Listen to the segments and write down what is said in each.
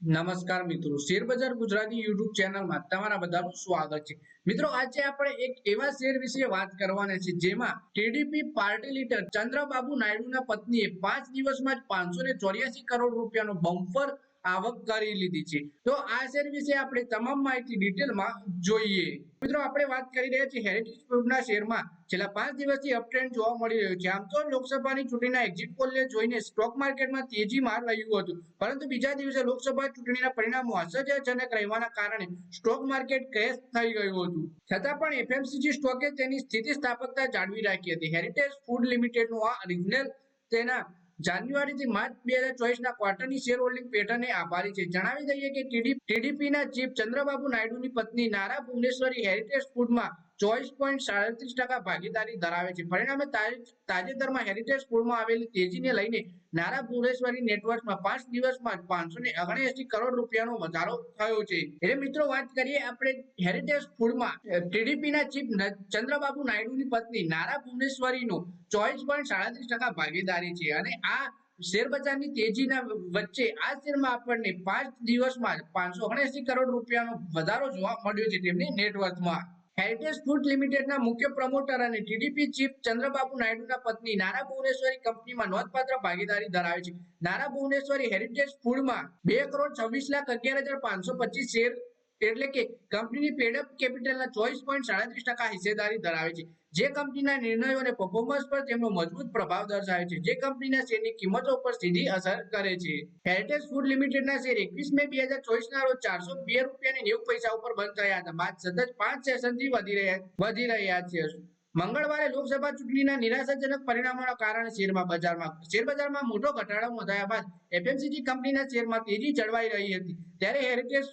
નમસ્કાર મિત્રો. શેરબજાર ગુજરાતી યુટ્યુબ ચેનલમાં તમારા બધાનું સ્વાગત છે. મિત્રો, આજે આપણે એક એવા શેર વિશે વાત કરવાના છે, જેમાં ટીડીપી પાર્ટી લીડર ચંદ્રબાબુ નાયડુના પત્નીએ પાંચ દિવસમાં જ પાંચસો ચોર્યાસી કરોડ રૂપિયાનો બમ્પર આવક કરી લીધી છે. તો આ શેર વિશે આપણે તમામ માહિતી ડિટેલમાં જોઈએ. મિત્રો, આપણે વાત કરી રહ્યા છીએ હેરિટેજ ગ્રુપના શેરમાં. છેલ્લા પાંચ દિવસથી અપટ્રેન્ડ જોવા મળી રહ્યો છે. આમ તો લોકસભાની ચૂંટણીના એક્ઝિટ પોલને જોઈને સ્ટોક માર્કેટમાં તેજી માર રહ્યું હતું. પરંતુ બીજા દિવસે લોકસભા ચૂંટણીના પરિણામો આશ્ચર્યજનક રહેવાના કારણે સ્ટોક માર્કેટ ક્રેશ થઈ ગયું હતું. છતાં પણ એફએમસીજી સ્ટોકે તેની સ્થિતિસ્થાપકતા જાળવી રાખી હતી. હેરિટેજ ફૂડ લિમિટેડનું આ રિજનલ તેના જાન્યુઆરીથી માર્ચ બે હજાર ચોવીસના ક્વાર્ટરની શેર હોલ્ડિંગ પેટર્નને આભારી છે. જણાવી દઈએ કે ટીડીપીના ચીફ ચંદ્રબાબુ નાયડુની પત્ની નારા ભુવનેશ્વરી હેરિટેજ ફૂડમાં ચોવીસ પોઈન્ટ સાડત્રીસ ટકા ભાગીદારી ધરાવે છે. પરિણામે તાજેતરમાં હેરિટેજ સ્કૂલમાં આવેલી તેજીને લઈને નારા ભુવનેશ્વરી નેટવર્કમાં પાંચ દિવસમાં પાંચસો ને ઓગણએસી કરોડ રૂપિયાનો વધારો થયો છે. એટલે મિત્રો વાત કરીએ આપણે હેરિટેજ ફૂડમાં ટીડીપીના ચીફ ચંદ્રબાબુ નાયડુની પત્ની નારા ભુવનેશ્વરીનો ચોવીસ પોઈન્ટ સાડત્રીસ ટકા ભાગીદારી છે. અને આ શેર બજારની તેજીના વચ્ચે આ શેરમાં આપણને પાંચ દિવસમાં જ પાંચસો ઓગણએસી કરોડ રૂપિયાનો વધારો જોવા મળ્યો છે તેમની નેટવર્કમાં. હેરિટેજ ફૂડ લિમિટેડના મુખ્ય પ્રમોટર અને ટીડીપી ચીફ ચંદ્રબાબુ નાયડુના પત્ની નારા ભુવનેશ્વરી કંપનીમાં નોંધપાત્ર ભાગીદારી ધરાવે છે. નારા ભુવનેશ્વરી હેરિટેજ ફૂડમાં બે કરોડ છવ્વીસ લાખ અગિયાર હજાર પાંચસો પચીસ શેર એટલે કે કંપનીની પેડઅપ કેપિટલના ચોવીસ પોઈન્ટ સાડત્રીસ ટકા હિસ્સેદારી ધરાવે છે. જે કંપનીના નિર્ણયો અને પરફોર્મન્સ પર તેમનો મજબૂત પ્રભાવ દર્શાવે છે. જે કંપનીના શેરની કિંમતો પર સીધી અસર કરે છે. હેરિટેજ ફૂડ લિમિટેડના શેર એકવીસ મે બે હજાર ચોવીસના રોજ ચારસો બે રૂપિયા નેવું પૈસા ઉપર બંધ થયા હતા. બાદ સતત પાંચ સેશનથી વધી રહ્યા વધી રહ્યા છે. મંગળવારે લોકસભા ચૂંટણીના નિરાશાજનક પરિણામોના કારણે શેરમાં બજારમાં, શેર બજારમાં મોટો ઘટાડો નોંધાયા બાદ એફએમસીજી કંપનીના શેરમાં તેજી જળવાઈ રહી હતી. ત્યારે હેરિટેજ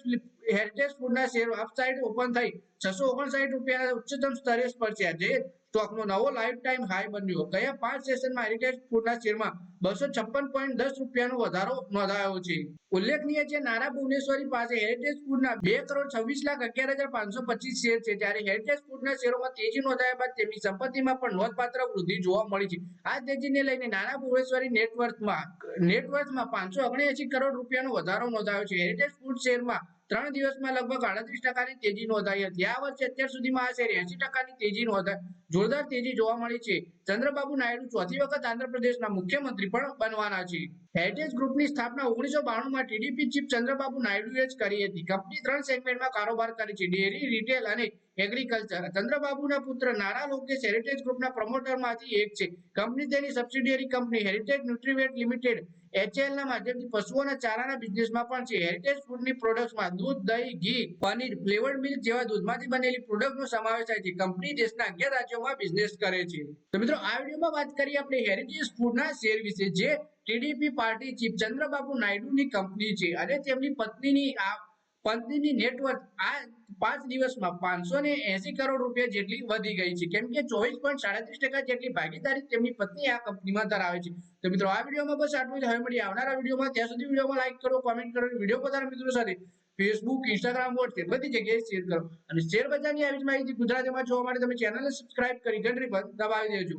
હેરિટેજ ફૂડના શેર અપસાઇડ ઓપન થઈ. છસો ઓગણસાઠ રૂપિયા ઉચ્ચતમ સ્તરે સ્પર્શ્યા જે સ્ટોકનો નવો લાઈફ ટાઈમ હાઈ બન્યો. ગયા પાંચ સેશનમાં હેરિટેજ ફૂડના શેરમાં બસો છપ્પન પોઈન્ટ દસ રૂપિયાનો વધારો નોંધાયો છે. ઉલ્લેખનીય છે નારા ભુવનેશ્વરી પાસે હેરિટેજ ફૂડના બે કરોડ છવ્વીસ લાખ અગિયાર હજાર પાંચસો પચીસ શેર છે. જ્યારે હેરિટેજ ફૂડના શેરોમાં તેજી નોંધાયા બાદ તેમની સંપત્તિમાં પણ નોંધપાત્ર વૃદ્ધિ જોવા મળી છે. આ તેજીને લઈને નારા ભુવનેશ્વરી નેટવર્થમાં નેટવર્થમાં પાંચસો ઓગણએસી કરોડ રૂપિયાનો વધારો નોંધાયો છે. હેરિટેજ ફૂડ શેરમાં ત્રણ દિવસમાં લગભગ અડત્રીસ ટકાની તેજી નોંધાઈ. હતી આ વર્ષે અત્યાર સુધીમાં આ શેર એસી ટકાની તેજી નોંધાઈ. જોરદાર તેજી જોવા મળી છે. ચંદ્રબાબુ નાયડુ ચોથી વખત આંધ્રપ્રદેશના મુખ્યમંત્રી પણ બનવાના છે. હેરિટેજ ગ્રુપની સ્થાપના ઓગણીસો બાણુંમાં ટીડીપી ચીફ ચંદ્રબાબુ નાયડુએ જ કરી હતી. કંપની ત્રણ સેગમેન્ટમાં કારોબાર કરે છે. ડેરી રિટેલ અને એગ્રીકલ્ચર ચંદ્રબાબુના પુત્ર નારા લોકેશ હેરિટેજ ગ્રુપના પ્રમોટરમાંથી એક છે. કંપની તેની subsidiary company heritage nutrivet limited એચએલના માધ્યમથી પશુઓના ચારાના બિઝનેસમાં પણ છે. હેરિટેજ ફૂડની પ્રોડક્ટ્સમાં દૂધ, દહીં, ઘી, પનીર ફ્લેવર્ડ મિલ્ક જેવા દૂધમાંથી બનેલી પ્રોડક્ટનો સમાવેશ થાય છે. કંપની દેશના અગિયાર રાજ્યોમાં બિઝનેસ કરે છે. તો મિત્રો આ વિડીયોમાં વાત કરીએ આપણે હેરિટેજ ફૂડના શેર વિશે, જે ટીડીપી પાર્ટી ચીફ ચંદ્રબાબુ નાયડુની કંપની છે અને તેમની પત્નીની આ પત્નીની નેટવર્ક આ પાંચ દિવસમાં પાંચસો ને એસી કરોડ રૂપિયા જેટલી વધી ગઈ છે. કેમ કે ચોવીસ પોઈન્ટ સાડત્રીસ ટકા જેટલી ભાગીદારી તેમની પત્ની આ કંપનીમાં ધરાવે છે. તો મિત્રો, આ વિડીયોમાં બસ આટલું જ. હવે મળી આવનારા વિડીયોમાં. ત્યાં સુધી વિડીયોમાં લાઈક કરો કોમેન્ટ કરો વીડિયો પોતાના મિત્રો સાથે. ફેસબુક ઇન્સ્ટાગ્રામ વોટ્સએપ બધી જગ્યાએ શેર કરો. અને શેર બજારની આવી જ માહિતી ગુજરાતીમાં જોવા માટે તમે ચેનલને સબસ્ક્રાઇબ કરી ઘંટડી પર દબાવી દેજો.